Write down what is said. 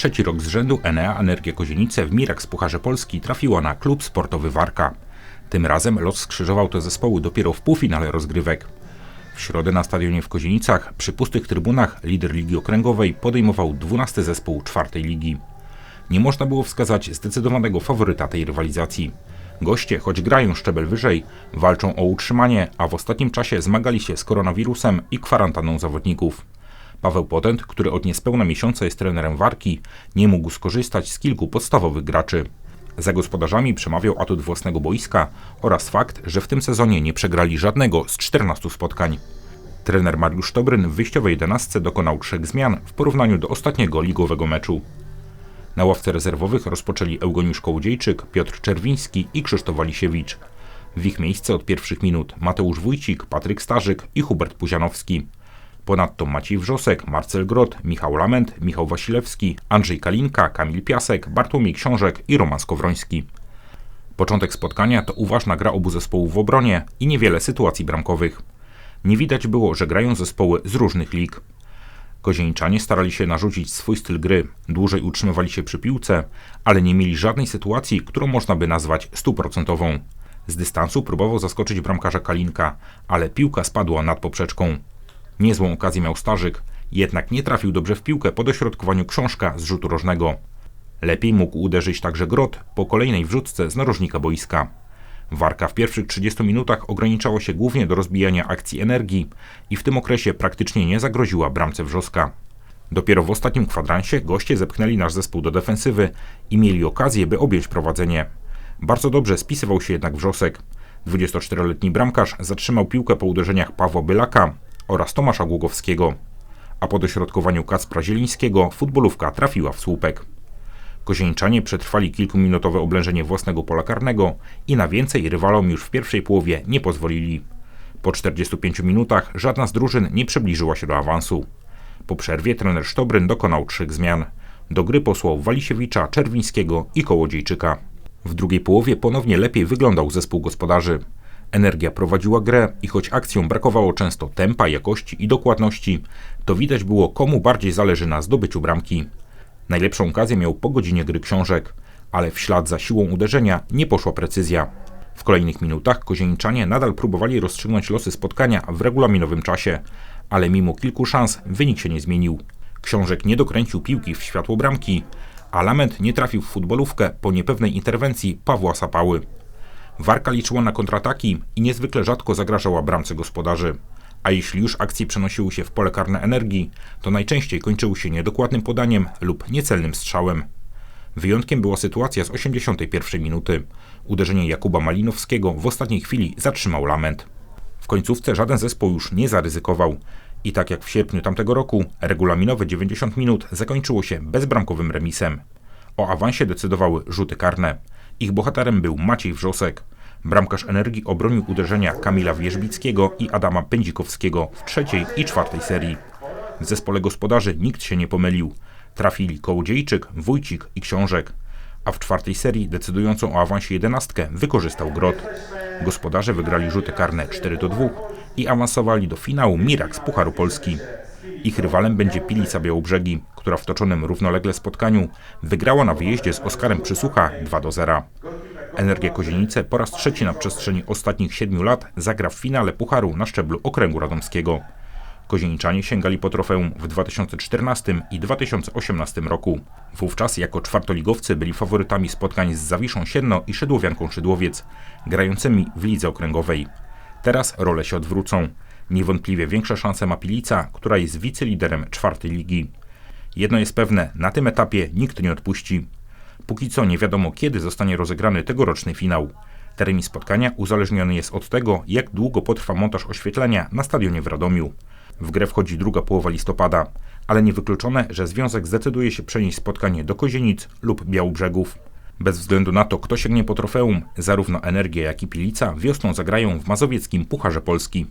Trzeci rok z rzędu Enea Energia Kozienice w Mirek z Pucharze Polski trafiła na klub sportowy Warka. Tym razem los skrzyżował te zespoły dopiero w półfinale rozgrywek. W środę na stadionie w Kozienicach przy pustych trybunach lider Ligi Okręgowej podejmował 12 zespół czwartej ligi. Nie można było wskazać zdecydowanego faworyta tej rywalizacji. Goście, choć grają szczebel wyżej, walczą o utrzymanie, a w ostatnim czasie zmagali się z koronawirusem i kwarantanną zawodników. Paweł Potent, który od niespełna miesiąca jest trenerem Warki, nie mógł skorzystać z kilku podstawowych graczy. Za gospodarzami przemawiał atut własnego boiska oraz fakt, że w tym sezonie nie przegrali żadnego z 14 spotkań. Trener Mariusz Tobryn w wyjściowej jedenastce dokonał trzech zmian w porównaniu do ostatniego ligowego meczu. Na ławce rezerwowych rozpoczęli Eugeniusz Kołodziejczyk, Piotr Czerwiński i Krzysztof Walisiewicz. W ich miejsce od pierwszych minut Mateusz Wójcik, Patryk Starzyk i Hubert Puzianowski. Ponadto Maciej Wrzosek, Marcel Grot, Michał Lament, Michał Wasilewski, Andrzej Kalinka, Kamil Piasek, Bartłomiej Książek i Roman Skowroński. Początek spotkania to uważna gra obu zespołów w obronie i niewiele sytuacji bramkowych. Nie widać było, że grają zespoły z różnych lig. Kozieńczanie starali się narzucić swój styl gry, dłużej utrzymywali się przy piłce, ale nie mieli żadnej sytuacji, którą można by nazwać stuprocentową. Z dystansu próbował zaskoczyć bramkarza Kalinka, ale piłka spadła nad poprzeczką. Niezłą okazję miał Starzyk, jednak nie trafił dobrze w piłkę po dośrodkowaniu książka z rzutu rożnego. Lepiej mógł uderzyć także Grot po kolejnej wrzutce z narożnika boiska. Warka w pierwszych 30 minutach ograniczało się głównie do rozbijania akcji energii i w tym okresie praktycznie nie zagroziła bramce Wrzoska. Dopiero w ostatnim kwadransie goście zepchnęli nasz zespół do defensywy i mieli okazję, by objąć prowadzenie. Bardzo dobrze spisywał się jednak Wrzosek. 24-letni bramkarz zatrzymał piłkę po uderzeniach Pawła Bylaka oraz Tomasza Głogowskiego. A po dośrodkowaniu Kacpra Zielińskiego futbolówka trafiła w słupek. Kozieńczanie przetrwali kilkuminutowe oblężenie własnego pola karnego i na więcej rywalom już w pierwszej połowie nie pozwolili. Po 45 minutach żadna z drużyn nie przybliżyła się do awansu. Po przerwie trener Sztobryn dokonał trzech zmian. Do gry posłał Walisiewicza, Czerwińskiego i Kołodziejczyka. W drugiej połowie ponownie lepiej wyglądał zespół gospodarzy. Energia prowadziła grę i choć akcjom brakowało często tempa, jakości i dokładności, to widać było komu bardziej zależy na zdobyciu bramki. Najlepszą okazję miał po godzinie gry książek, ale w ślad za siłą uderzenia nie poszła precyzja. W kolejnych minutach kozieńczanie nadal próbowali rozstrzygnąć losy spotkania w regulaminowym czasie, ale mimo kilku szans wynik się nie zmienił. Książek nie dokręcił piłki w światło bramki, a Lament nie trafił w futbolówkę po niepewnej interwencji Pawła Sapały. Warka liczyła na kontrataki i niezwykle rzadko zagrażała bramce gospodarzy. A jeśli już akcje przenosiły się w pole karne energii, to najczęściej kończyły się niedokładnym podaniem lub niecelnym strzałem. Wyjątkiem była sytuacja z 81 minuty. Uderzenie Jakuba Malinowskiego w ostatniej chwili zatrzymał lament. W końcówce żaden zespół już nie zaryzykował. I tak jak w sierpniu tamtego roku, regulaminowe 90 minut zakończyło się bezbramkowym remisem. O awansie decydowały rzuty karne. Ich bohaterem był Maciej Wrzosek. Bramkarz Energii obronił uderzenia Kamila Wierzbickiego i Adama Pędzikowskiego w trzeciej i czwartej serii. W zespole gospodarzy nikt się nie pomylił. Trafili Kołodziejczyk, Wójcik i Książek. A w czwartej serii decydującą o awansie jedenastkę wykorzystał Grot. Gospodarze wygrali rzuty karne 4 do 2 i awansowali do finału Mirak z Pucharu Polski. Ich rywalem będzie Pilica Białobrzegi, która w toczonym równolegle spotkaniu wygrała na wyjeździe z Oskarem Przysłucha 2 do 0. Energia Kozienice po raz trzeci na przestrzeni ostatnich siedmiu lat zagra w finale Pucharu na szczeblu Okręgu Radomskiego. Kozieniczanie sięgali po trofeum w 2014 i 2018 roku. Wówczas jako czwartoligowcy byli faworytami spotkań z Zawiszą Siedno i Szydłowianką Szydłowiec, grającymi w lidze okręgowej. Teraz role się odwrócą. Niewątpliwie większe szanse ma Pilica, która jest wiceliderem czwartej ligi. Jedno jest pewne, na tym etapie nikt nie odpuści. Póki co nie wiadomo, kiedy zostanie rozegrany tegoroczny finał. Termin spotkania uzależniony jest od tego, jak długo potrwa montaż oświetlenia na stadionie w Radomiu. W grę wchodzi druga połowa listopada, ale niewykluczone, że związek zdecyduje się przenieść spotkanie do Kozienic lub Białobrzegów. Bez względu na to, kto sięgnie po trofeum, zarówno Energia, jak i Pilica wiosną zagrają w mazowieckim Pucharze Polski.